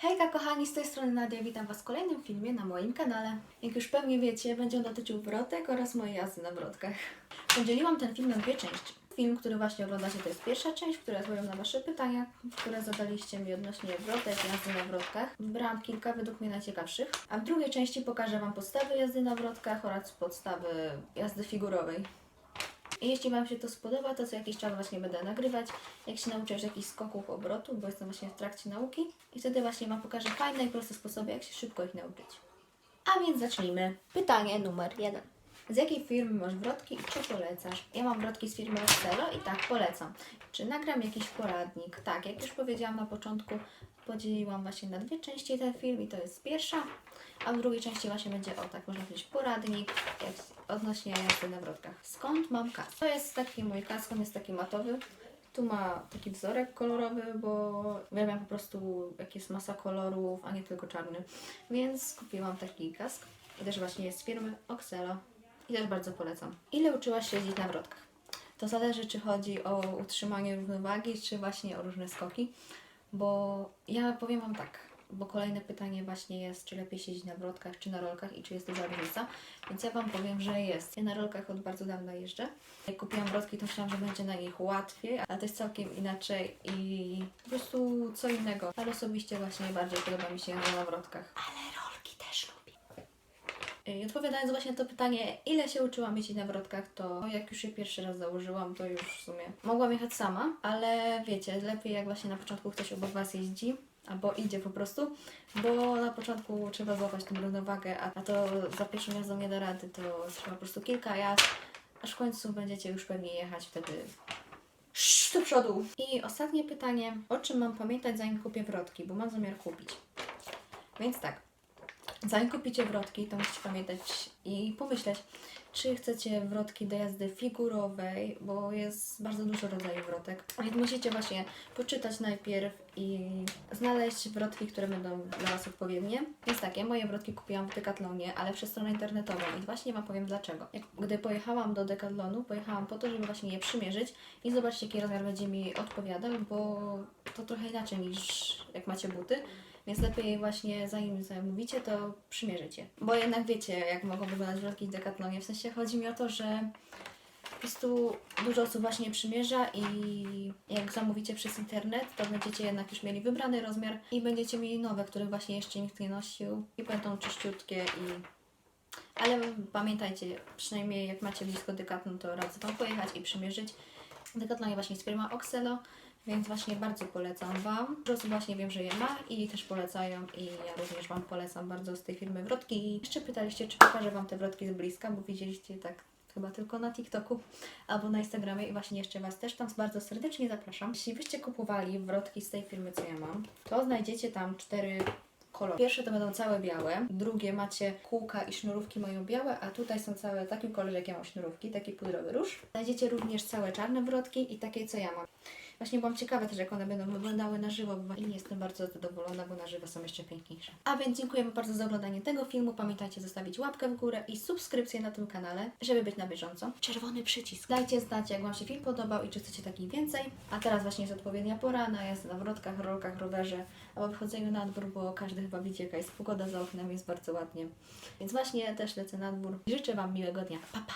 Hejka kochani, z tej strony Nadia, witam Was w kolejnym filmie na moim kanale. Jak już pewnie wiecie, będzie on dotyczył wrotek oraz mojej jazdy na wrotkach. Podzieliłam ten film na dwie części. Film, który właśnie oglądacie, to jest pierwsza część, w której odpowiem na Wasze pytania, które zadaliście mi odnośnie wrotek, jazdy na wrotkach. Wybrałam kilka według mnie najciekawszych. A w drugiej części pokażę Wam podstawy jazdy na wrotkach oraz podstawy jazdy figurowej. I jeśli Wam się to spodoba, to co jakiś czas właśnie będę nagrywać, jak się nauczę już jakichś skoków obrotu, bo jestem właśnie w trakcie nauki. I wtedy właśnie Wam pokażę fajne i proste sposoby, jak się szybko ich nauczyć. A więc zacznijmy. Pytanie numer jeden. Z jakiej firmy masz wrotki i czy polecasz? Ja mam wrotki z firmy Rostelo i tak polecam. Czy nagram jakiś poradnik? Tak, jak już powiedziałam na początku, podzieliłam właśnie na dwie części ten film i to jest pierwsza, a w drugiej części właśnie będzie o tak, można powiedzieć poradnik jak, odnośnie jazdy na wrotkach. Skąd mam kask? To jest taki mój kask, on jest taki matowy. Tu ma taki wzorek kolorowy, bo uwielbiam po prostu jak jest masa kolorów, a nie tylko czarny. Więc kupiłam taki kask. I też właśnie jest z firmy Oxelo. I też bardzo polecam. Ile uczyłaś się jeździć na wrotkach? To zależy, czy chodzi o utrzymanie równowagi, czy właśnie o różne skoki. Bo ja powiem Wam tak, bo kolejne pytanie właśnie jest, czy lepiej siedzieć na wrotkach, czy na rolkach i czy jest duża różnica. Więc ja Wam powiem, że jest. Ja na rolkach od bardzo dawna jeżdżę. Jak kupiłam wrotki, to myślałam, że będzie na nich łatwiej, ale to jest całkiem inaczej i po prostu co innego. Ale osobiście właśnie bardziej podoba mi się na wrotkach. Ale rolki też lubię. I odpowiadając właśnie na to pytanie, ile się uczyłam jeździć na wrotkach, to jak już je pierwszy raz założyłam, to już w sumie mogłam jechać sama, ale wiecie, lepiej jak właśnie na początku ktoś obok Was jeździ, albo idzie po prostu, bo na początku trzeba złapać tą równowagę, a to za pierwszą jazdą nie da rady, to trzeba po prostu kilka jazd, aż w końcu będziecie już pewnie jechać wtedy do przodu. I ostatnie pytanie, o czym mam pamiętać zanim kupię wrotki, bo mam zamiar kupić. Więc tak, Zanim kupicie wrotki, to musicie pamiętać i pomyśleć, czy chcecie wrotki do jazdy figurowej, bo jest bardzo dużo rodzajów wrotek. Więc musicie właśnie poczytać najpierw i znaleźć wrotki, które będą dla Was odpowiednie. Więc tak, ja moje wrotki kupiłam w Decathlonie, ale przez stronę internetową i właśnie Wam powiem dlaczego. Jak, gdy pojechałam do Decathlonu, pojechałam po to, żeby właśnie je przymierzyć i zobaczyć, jaki rozmiar będzie mi odpowiadał, bo to trochę inaczej niż jak macie buty. Więc lepiej właśnie zanim zamówicie, to przymierzycie. Bo jednak wiecie, jak mogą wyglądać wrotki w Decathlonie. W sensie chodzi mi o to, że po prostu dużo osób właśnie przymierza i jak zamówicie przez internet, to będziecie jednak już mieli wybrany rozmiar i będziecie mieli nowe, których właśnie jeszcze nikt nie nosił i będą czyściutkie i... Ale pamiętajcie, przynajmniej jak macie blisko Decathlon, to radzę Wam pojechać i przymierzyć. W Decathlonie właśnie jest firma Oxelo, więc właśnie bardzo polecam Wam. Dużo osób właśnie wiem, że je ma i też polecają i ja również Wam polecam bardzo z tej firmy wrotki. I jeszcze pytaliście, czy pokażę Wam te wrotki z bliska, bo widzieliście tak chyba tylko na TikToku albo na Instagramie i właśnie jeszcze Was też tam bardzo serdecznie zapraszam. Jeśli byście kupowali wrotki z tej firmy, co ja mam, to znajdziecie tam cztery kolory. Pierwsze to będą całe białe, drugie macie kółka i sznurówki mają białe, a tutaj są całe takim kolorze, jak ja mam sznurówki, taki pudrowy róż. Znajdziecie również całe czarne wrotki i takie, co ja mam. Właśnie byłam ciekawa też, jak one będą wyglądały na żywo bo- i jestem bardzo zadowolona, bo na żywo są jeszcze piękniejsze. A więc dziękujemy bardzo za oglądanie tego filmu. Pamiętajcie zostawić łapkę w górę i subskrypcję na tym kanale, żeby być na bieżąco. Czerwony przycisk. Dajcie znać, jak Wam się film podobał i czy chcecie takich więcej. A teraz właśnie jest odpowiednia pora na jazdę na wrotkach, rolkach, rowerze albo wychodzeniu na dwór, bo każdy chyba widzi, jaka jest pogoda za oknem, jest bardzo ładnie. Więc właśnie też lecę na dwór. Życzę Wam miłego dnia. Pa, pa!